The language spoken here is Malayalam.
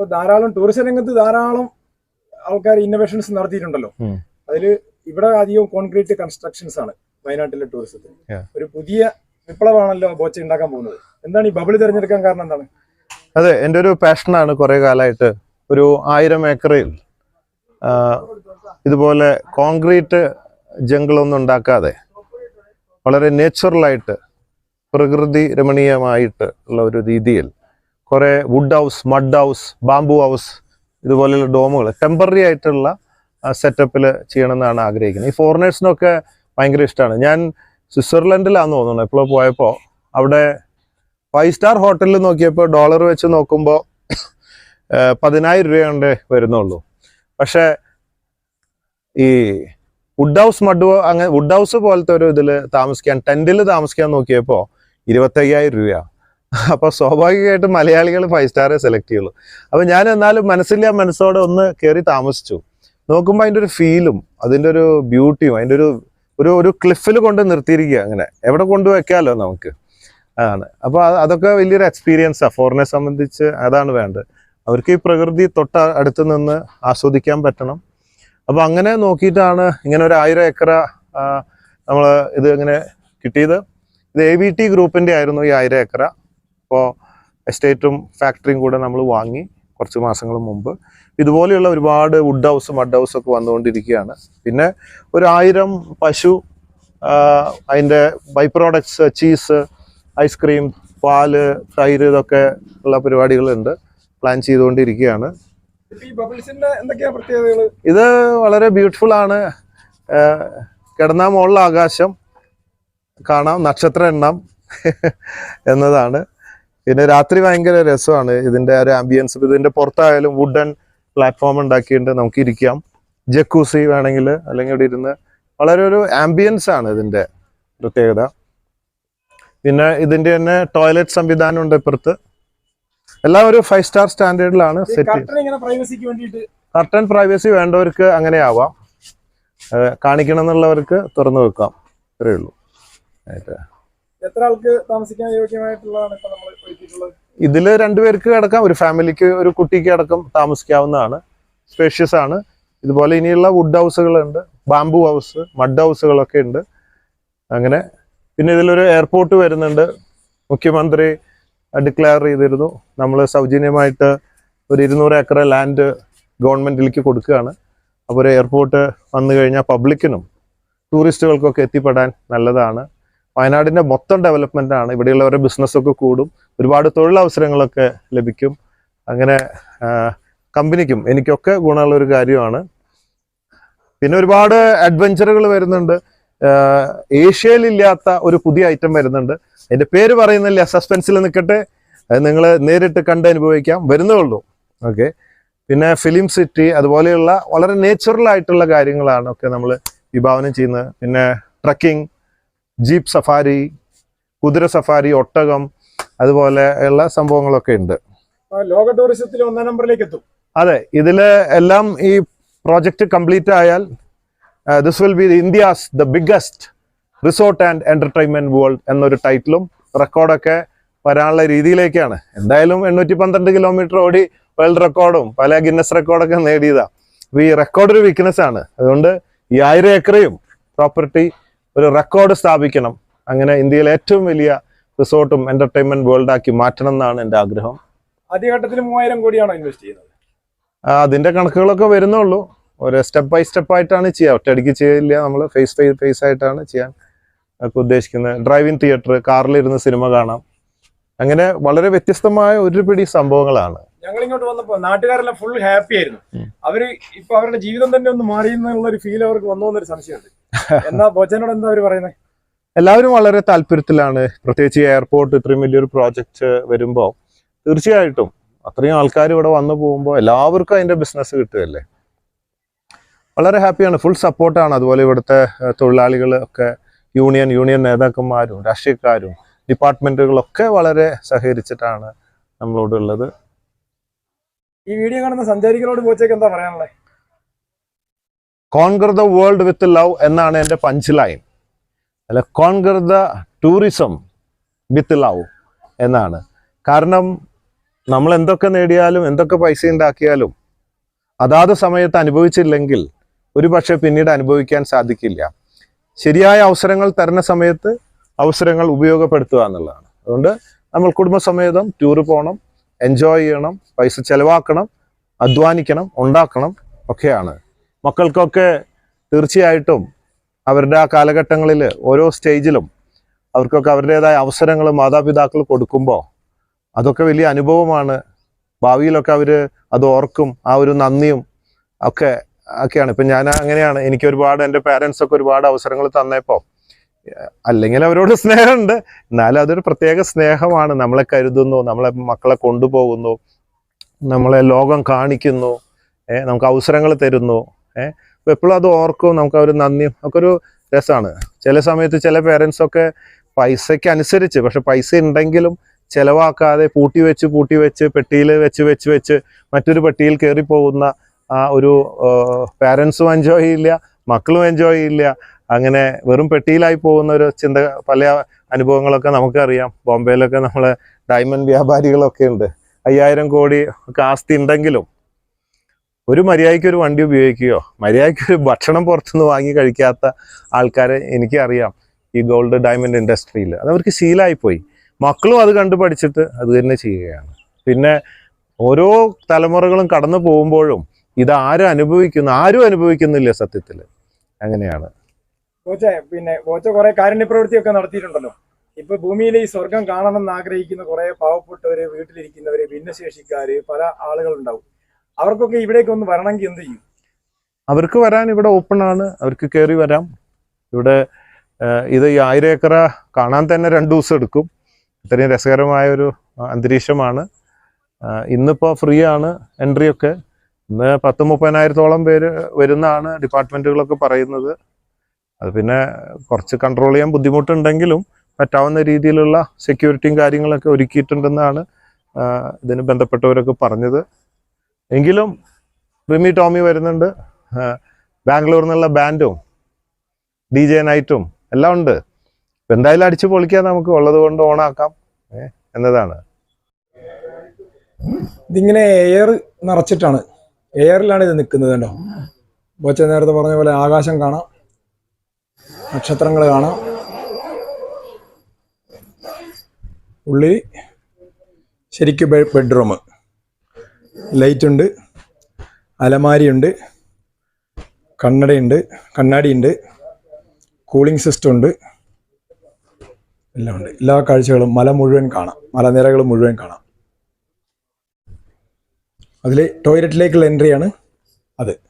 ഇപ്പൊ ധാരാളം ടൂറിസം രംഗത്ത് ധാരാളം ആൾക്കാർ ഇന്നോവേഷൻസ് നടത്തിയിട്ടുണ്ടല്ലോ. അതിൽ അതിൽ ഇവിടെ അധികം കോൺക്രീറ്റ് കൺസ്ട്രക്ഷൻസ് ആണ് വയനാട്ടിലെ ടൂറിസത്തിൽ ഒരു പുതിയ വിപ്ലവമാണല്ലോ ബോച്ച ഉണ്ടാക്കാൻ പോകുന്നത്. എന്താണ് ഈ ബബിൾ തിരഞ്ഞെടുക്കാൻ കാരണം എന്താണ്? അതെ എന്റെ ഒരു പാഷനാണ് കുറെ കാലമായിട്ട് ഒരു ആയിരം ഏക്കറിൽ ഇതുപോലെ കോൺക്രീറ്റ് ജംഗിളൊന്നും ഉണ്ടാക്കാതെ വളരെ നേച്ചുറലായിട്ട് പ്രകൃതി രമണീയമായിട്ട് ഉള്ള ഒരു രീതിയിൽ കുറേ wood house mud house bamboo house ഇതുപോലെയുള്ള ഡോമുകൾ ടെമ്പററി ആയിട്ടുള്ള സെറ്റപ്പിൽ ചെയ്യണമെന്നാണ് ആഗ്രഹിക്കുന്നത്. ഈ ഫോറിനേഴ്സിനൊക്കെ ഭയങ്കര ഇഷ്ടമാണ്. ഞാൻ സ്വിറ്റ്സർലൻഡിലാന്ന് തോന്നുന്നു എപ്പോൾ പോയപ്പോൾ അവിടെ ഫൈവ് സ്റ്റാർ ഹോട്ടലിൽ നോക്കിയപ്പോൾ ഡോളർ വെച്ച് നോക്കുമ്പോൾ പതിനായിരം രൂപ കൊണ്ടേ വരുന്നുള്ളൂ. പക്ഷേ ഈ വുഡ് ഹൗസ് മഡ് അങ്ങനെ വുഡ് ഹൗസ് പോലത്തെ ഒരു ഇതിൽ താമസിക്കാൻ ടെന്റിൽ താമസിക്കാൻ നോക്കിയപ്പോൾ ഇരുപത്തയ്യായിരം രൂപയാണ് അപ്പോൾ സ്വാഭാവികമായിട്ടും മലയാളികൾ ഫൈവ് സ്റ്റാറേ സെലക്ട് ചെയ്യുള്ളൂ. അപ്പോൾ ഞാൻ എന്നാലും മനസ്സില്ല മനസ്സോടെ ഒന്ന് കയറി താമസിച്ചു. നോക്കുമ്പോൾ അതിന്റെ ഒരു ഫീലും അതിന്റെ ഒരു ബ്യൂട്ടിയും അതിന്റെ ഒരു ഒരു ഒരു ക്ലിഫിൽ കൊണ്ട് നിർത്തിയിരിക്കുക അങ്ങനെ. എവിടെ കൊണ്ടുവയ്ക്കാമല്ലോ നമുക്ക്? അതാണ് അപ്പോൾ അതൊക്കെ വലിയൊരു എക്സ്പീരിയൻസാണ് ഫോറിനെ സംബന്ധിച്ച് അതാണ് വേണ്ടത്. അവർക്ക് ഈ പ്രകൃതി തൊട്ട അടുത്ത് നിന്ന് ആസ്വദിക്കാൻ പറ്റണം. അപ്പോൾ അങ്ങനെ നോക്കിയിട്ടാണ് ഇങ്ങനെ ഒരു ആയിരം ഏക്കർ നമ്മൾ ഇത് ഇങ്ങനെ കിട്ടിയത്. ഇത് എ വി ടി ഗ്രൂപ്പിന്റെ ആയിരുന്നു ഈ ആയിരം ഏക്കറ. അപ്പോൾ എസ്റ്റേറ്റും ഫാക്ടറിയും കൂടെ നമ്മൾ വാങ്ങി കുറച്ച് മാസങ്ങൾ മുമ്പ്. ഇതുപോലെയുള്ള ഒരുപാട് വുഡ് ഹൗസും മഡ് ഹൗസ് ഒക്കെ വന്നുകൊണ്ടിരിക്കുകയാണ്. പിന്നെ ഒരു ആയിരം പശു അതിന്റെ ബൈ പ്രോഡക്ട്സ് ചീസ് ഐസ്ക്രീം പാൽ തൈര് ഇതൊക്കെ ഉള്ള പരിപാടികളുണ്ട് പ്ലാൻ ചെയ്തുകൊണ്ടിരിക്കുകയാണ്. ഇത് വളരെ ബ്യൂട്ടിഫുൾ ആണ്. കിടന്നാ മുകളിൽ ആകാശം കാണാം നക്ഷത്ര എണ്ണം എന്നതാണ്. പിന്നെ രാത്രി ഭയങ്കര രസമാണ്. ഇതിന്റെ ഒരു ആംബിയൻസ് ഇതിന്റെ പുറത്തായാലും വുഡൻ പ്ലാറ്റ്ഫോം ഉണ്ടാക്കിയിട്ട് നമുക്ക് ഇരിക്കാം. ജക്കൂസി വേണമെങ്കിൽ അല്ലെങ്കിൽ ഇവിടെ ഇരുന്ന് വളരെ ഒരു ആംബിയൻസ് ആണ് ഇതിന്റെ പ്രത്യേകത. പിന്നെ ഇതിന്റെ തന്നെ ടോയ്ലറ്റ് സംവിധാനം ഉണ്ട് ഇപ്പുറത്ത്. എല്ലാം ഒരു ഫൈവ് സ്റ്റാർ സ്റ്റാൻഡേർഡിലാണ് സെറ്റ് കർട്ടൻ പ്രൈവസി വേണ്ടവർക്ക് അങ്ങനെ ആവാം കാണിക്കണം എന്നുള്ളവർക്ക് തുറന്നു വെക്കാം. ഇത്രയേ ഉള്ളൂ. ആയിട്ട്. എത്ര ആൾക്ക് താമസിക്കാൻ യോഗ്യമായിട്ടുള്ളതാണ് ഇപ്പൊ നമ്മൾ ഇതിൽ രണ്ടുപേർക്ക് കിടക്കാം ഒരു ഫാമിലിക്ക് ഒരു കുട്ടിക്ക് അടക്കം താമസിക്കാവുന്നതാണ്. സ്പേഷ്യസ് ആണ്. ഇതുപോലെ ഇനിയുള്ള വുഡ് ഹൗസുകളുണ്ട് ബാംബു ഹൗസ് മഡ് ഹൗസുകളൊക്കെ ഉണ്ട്. അങ്ങനെ. പിന്നെ ഇതിലൊരു എയർപോർട്ട് വരുന്നുണ്ട്. മുഖ്യമന്ത്രി ഡിക്ലെയർ ചെയ്തിരുന്നു. നമ്മൾ സൗജന്യമായിട്ട് ഒരു ഇരുന്നൂറ് ഏക്കർ ലാൻഡ് ഗവൺമെന്റിലേക്ക് കൊടുക്കുകയാണ്. അപ്പോൾ ഒരു എയർപോർട്ട് വന്നു കഴിഞ്ഞാൽ പബ്ലിക്കിനും ടൂറിസ്റ്റുകൾക്കൊക്കെ എത്തിപ്പെടാൻ നല്ലതാണ്. വയനാടിന്റെ മൊത്തം ഡെവലപ്മെന്റ് ആണ്. ഇവിടെയുള്ളവരുടെ ബിസിനസ്സൊക്കെ കൂടും. ഒരുപാട് തൊഴിലവസരങ്ങളൊക്കെ ലഭിക്കും. അങ്ങനെ കമ്പനിക്കും എനിക്കൊക്കെ ഗുണമുള്ള ഒരു കാര്യമാണ്. പിന്നെ ഒരുപാട് അഡ്വഞ്ചറുകൾ വരുന്നുണ്ട്. ഏഷ്യയിലില്ലാത്ത ഒരു പുതിയ ഐറ്റം വരുന്നുണ്ട്. അതിന്റെ പേര് പറയുന്നില്ല. സസ്പെൻസിൽ നിൽക്കട്ടെ നിങ്ങൾ നേരിട്ട് കണ്ട് അനുഭവിക്കാം. വരുന്നേ ഉള്ളൂ. ഓക്കെ പിന്നെ ഫിലിം സിറ്റി അതുപോലെയുള്ള വളരെ നേച്ചുറൽ ആയിട്ടുള്ള കാര്യങ്ങളാണ് ഒക്കെ നമ്മൾ വിഭാവനം ചെയ്യുന്നത്. പിന്നെ ട്രക്കിംഗ് ജീപ്പ് സഫാരി കുതിര സഫാരി ഒട്ടകം അതുപോലെ ഉള്ള സംഭവങ്ങളൊക്കെ ഉണ്ട്. ലോക ടൂറിസത്തിൽ ഒന്നാം നമ്പറിലേക്ക് എത്തും. അതെ ഇതിൽ എല്ലാം ഈ പ്രോജക്റ്റ് കംപ്ലീറ്റ് ആയാൽ this will be India's the biggest resort and entertainment world എന്നൊരു ടൈറ്റിലും റെക്കോർഡൊക്കെ വരാനുള്ള രീതിയിലേക്കാണ്. എന്തായാലും എണ്ണൂറ്റി പന്ത്രണ്ട് കിലോമീറ്റർ ഓടി വേൾഡ് റെക്കോർഡും പല ഗിന്നസ് റെക്കോർഡൊക്കെ നേടിയതാണ് അപ്പൊ ഈ റെക്കോർഡ് ഒരു വീക്ക്നെസ് ആണ്. അതുകൊണ്ട് ഈ ആയിരം ഏക്കറയും പ്രോപ്പർട്ടി ഒരു റെക്കോർഡ് സ്ഥാപിക്കണം. അങ്ങനെ ഇന്ത്യയിലെ ഏറ്റവും വലിയ റിസോർട്ടും എന്റർടൈൻമെന്റ് വേൾഡ് ആക്കി മാറ്റണം എന്നാണ് എന്റെ ആഗ്രഹം. ആദ്യഘട്ടത്തിൽ മൂവായിരം കോടിയാണോ ഇൻവെസ്റ്റ് ചെയ്യുന്നത്? അതിന്റെ കണക്കുകളൊക്കെ വരുന്നുള്ളൂ. ഒരു സ്റ്റെപ്പ് ബൈ സ്റ്റെപ്പ് ആയിട്ടാണ് ചെയ്യുക ഒറ്റയടിക്ക് ചെയ്യില്ല നമ്മൾ ഫേസ് ബൈ ഫേസ് ആയിട്ടാണ് ചെയ്യാൻ ഒക്കെ ഉദ്ദേശിക്കുന്നത്. ഡ്രൈവിംഗ് തിയേറ്റർ കാറിലിരുന്ന് സിനിമ കാണാം. അങ്ങനെ വളരെ വ്യത്യസ്തമായ ഒരു പിടി സംഭവങ്ങളാണ്. ഞങ്ങൾ ഇങ്ങോട്ട് വന്നപ്പോ നാട്ടുകാരെല്ലാം ഫുൾ ഹാപ്പി ആയിരുന്നു. അവർ ഇപ്പൊ അവരുടെ ജീവിതം തന്നെ ഒന്ന് മാറി എന്നുള്ള ഒരു ഫീൽ അവർക്ക് വന്നു എന്നൊരു സംശയമുണ്ട്. എന്നാ ബോച്ചനോട് എന്താ അവർ പറയുന്നത് എല്ലാവരും വളരെ താല്പര്യത്തിലാണ്. പ്രത്യേകിച്ച് എയർപോർട്ട് ഇത്രയും വലിയൊരു പ്രോജക്റ്റ് വരുമ്പോ. തീർച്ചയായിട്ടും അത്രയും ആൾക്കാർ ഇവിടെ വന്നു പോകുമ്പോൾ എല്ലാവർക്കും അതിന്റെ ബിസിനസ് കിട്ടുകയല്ലേ? വളരെ ഹാപ്പിയാണ് ഫുൾ സപ്പോർട്ടാണ് അതുപോലെ ഇവിടുത്തെ തൊഴിലാളികൾ ഒക്കെ യൂണിയൻ യൂണിയൻ നേതാക്കന്മാരും രാഷ്ട്രീയക്കാരും ഡിപ്പാർട്ട്മെന്റുകളൊക്കെ വളരെ സഹകരിച്ചിട്ടാണ് നമ്മളോടുള്ളത്. ഈ വീഡിയോ കാണുന്ന സഞ്ചാരികളോട് പോച്ചേക്ക് എന്താ പറയാനുള്ളത് conquer the world with love എന്നാണ് എന്റെ പഞ്ച് ലൈൻ അല്ല conquer the tourism with love എന്നാണ്. കാരണം നമ്മൾ എന്തൊക്കെ നേടിയാലും എന്തൊക്കെ പൈസ ഉണ്ടാക്കിയാലും അതാത് സമയത്ത് അനുഭവിച്ചില്ലെങ്കിൽ ഒരു പക്ഷേ പിന്നീട് അനുഭവിക്കാൻ സാധിക്കില്ല. ശരിയായ അവസരങ്ങൾ തരുന്ന സമയത്ത് അവസരങ്ങൾ ഉപയോഗപ്പെടുത്തുക എന്നുള്ളതാണ്. അതുകൊണ്ട് നമ്മൾ കുടുംബസമേതം ടൂറ് പോകണം എൻജോയ് ചെയ്യണം പൈസ ചിലവാക്കണം അധ്വാനിക്കണം ഉണ്ടാക്കണം ഒക്കെയാണ്. മക്കൾക്കൊക്കെ തീർച്ചയായിട്ടും അവരുടെ ആ കാലഘട്ടങ്ങളിൽ ഓരോ സ്റ്റേജിലും അവർക്കൊക്കെ അവരുടേതായ അവസരങ്ങൾ മാതാപിതാക്കൾ കൊടുക്കുമ്പോൾ അതൊക്കെ വലിയ അനുഭവമാണ്. ഭാവിയിലൊക്കെ അവർ അത് ഓർക്കും ആ ഒരു നന്ദിയും ഒക്കെ ഒക്കെയാണ്. ഇപ്പം ഞാൻ അങ്ങനെയാണ്. എനിക്ക് ഒരുപാട് എന്റെ പേരൻസൊക്കെ ഒരുപാട് അവസരങ്ങൾ തന്നപ്പോൾ അല്ലെങ്കിൽ അവരോട് സ്നേഹമുണ്ട്. എന്നാലും അതൊരു പ്രത്യേക സ്നേഹമാണ്. നമ്മളെ കരുതുന്നു നമ്മളെ മക്കളെ കൊണ്ടുപോകുന്നു നമ്മളെ ലോകം കാണിക്കുന്നു നമുക്ക് അവസരങ്ങൾ തരുന്നു ഏഹ് അപ്പോൾ എപ്പോഴും അത് ഓർക്കും നമുക്ക് അവർ ഒരു നന്ദിയും ഒക്കെ ഒരു രസമാണ്. ചില സമയത്ത് ചില പേരൻസ് ഒക്കെ പൈസയ്ക്ക് അനുസരിച്ച് പക്ഷെ പൈസ ഉണ്ടെങ്കിലും ചിലവാക്കാതെ പൂട്ടി വെച്ച് പൂട്ടി വെച്ച് പെട്ടിയിൽ വെച്ച് വെച്ച് വെച്ച് മറ്റൊരു പെട്ടിയിൽ കയറി പോകുന്ന ഒരു പാരൻസും എൻജോയ് ചെയ്യില്ല മക്കളും എൻജോയ് ചെയ്യില്ല. അങ്ങനെ വെറും പെട്ടിയിലായി പോകുന്ന ഒരു ചിന്ത പല അനുഭവങ്ങളൊക്കെ നമുക്കറിയാം. ബോംബെയിലൊക്കെ നമ്മളെ ഡയമണ്ട് വ്യാപാരികളൊക്കെ ഉണ്ട്. അയ്യായിരം കോടി ഒക്കെ ആസ്തി ഉണ്ടെങ്കിലും ഒരു മര്യാദയ്ക്ക് ഒരു വണ്ടി ഉപയോഗിക്കുകയോ മര്യാദയ്ക്ക് ഒരു ഭക്ഷണം പുറത്തുനിന്ന് വാങ്ങി കഴിക്കാത്ത ആൾക്കാരെ എനിക്കറിയാം ഈ ഗോൾഡ് ഡയമണ്ട് ഇൻഡസ്ട്രിയിൽ അത് അവർക്ക് ശീലമായിപ്പോയി മക്കളും അത് കണ്ടു പഠിച്ചിട്ട് അത് തന്നെ ചെയ്യുകയാണ്. പിന്നെ ഓരോ തലമുറകളും കടന്നു പോകുമ്പോഴും ഇതാരും അനുഭവിക്കുന്നു ആരും അനുഭവിക്കുന്നില്ല സത്യത്തിൽ അങ്ങനെയാണ്. ബോച്ച പിന്നെ ബോച്ച കുറെ കാരുണ്യ പ്രവൃത്തിയൊക്കെ നടത്തിയിട്ടുണ്ടല്ലോ. ഇപ്പൊ ഭൂമിയിൽ ഈ സ്വർഗം കാണണം എന്ന് ആഗ്രഹിക്കുന്ന കുറെ പാവപ്പെട്ടവര് വീട്ടിലിരിക്കുന്നവര് ഭിന്നശേഷിക്കാര് പല ആളുകളുണ്ടാവും. അവർക്കൊക്കെ ഇവിടേക്ക് ഒന്ന് വരണമെങ്കിൽ എന്ത് ചെയ്യും? അവർക്ക് വരാൻ ഇവിടെ ഓപ്പൺ ആണ്. അവർക്ക് കയറി വരാം. ഇവിടെ ഇത് ഈ ആയിരം ഏക്കറ കാണാൻ തന്നെ രണ്ടു ദിവസം എടുക്കും. ഇത്രയും രസകരമായ ഒരു അന്തരീക്ഷമാണ്. ഇന്നിപ്പോ ഇന്നിപ്പോൾ ഫ്രീ ആണ് എൻട്രി ഒക്കെ. ഇന്ന് പത്ത് മുപ്പതിനായിരത്തോളം പേര് വരുന്നതാണ് ഡിപ്പാർട്ട്മെന്റുകളൊക്കെ പറയുന്നത്. അത് പിന്നെ കുറച്ച് കൺട്രോൾ ചെയ്യാൻ ബുദ്ധിമുട്ടുണ്ടെങ്കിലും പറ്റാവുന്ന രീതിയിലുള്ള സെക്യൂരിറ്റിയും കാര്യങ്ങളൊക്കെ ഒരുക്കിയിട്ടുണ്ടെന്നാണ് ഇതിന് ബന്ധപ്പെട്ടവരൊക്കെ പറഞ്ഞത്. എങ്കിലും റിമി ടോമി വരുന്നുണ്ട്. ബാംഗ്ലൂർ നിന്നുള്ള ബാൻഡും ഡി ജെ നൈറ്റും എല്ലാം ഉണ്ട്. എന്തായാലും അടിച്ചു പൊളിക്കാൻ നമുക്ക് ഉള്ളത് കൊണ്ട് ഓണാക്കാം എന്നതാണ്. ഇതിങ്ങനെ എയർ നിറച്ചിട്ടാണ്. എയറിലാണ് ഇത് നിൽക്കുന്നത് കേട്ടോ ബോച്ച നേരത്തെ പറഞ്ഞ പോലെ ആകാശം കാണാം. നക്ഷത്രങ്ങൾ കാണാം. ഉള്ളിൽ ശരിക്കും ബെഡ്റൂം ലൈറ്റുണ്ട് അലമാരിയുണ്ട് കണ്ണടയുണ്ട് കണ്ണാടിയുണ്ട് കൂളിംഗ് സിസ്റ്റം ഉണ്ട് എല്ലാം ഉണ്ട് എല്ലാ കാഴ്ചകളും മല മുഴുവൻ കാണാം. മലനിരകൾ മുഴുവൻ കാണാം. അതിൽ ടോയ്ലറ്റിലേക്കുള്ള എൻട്രിയാണ് അത്.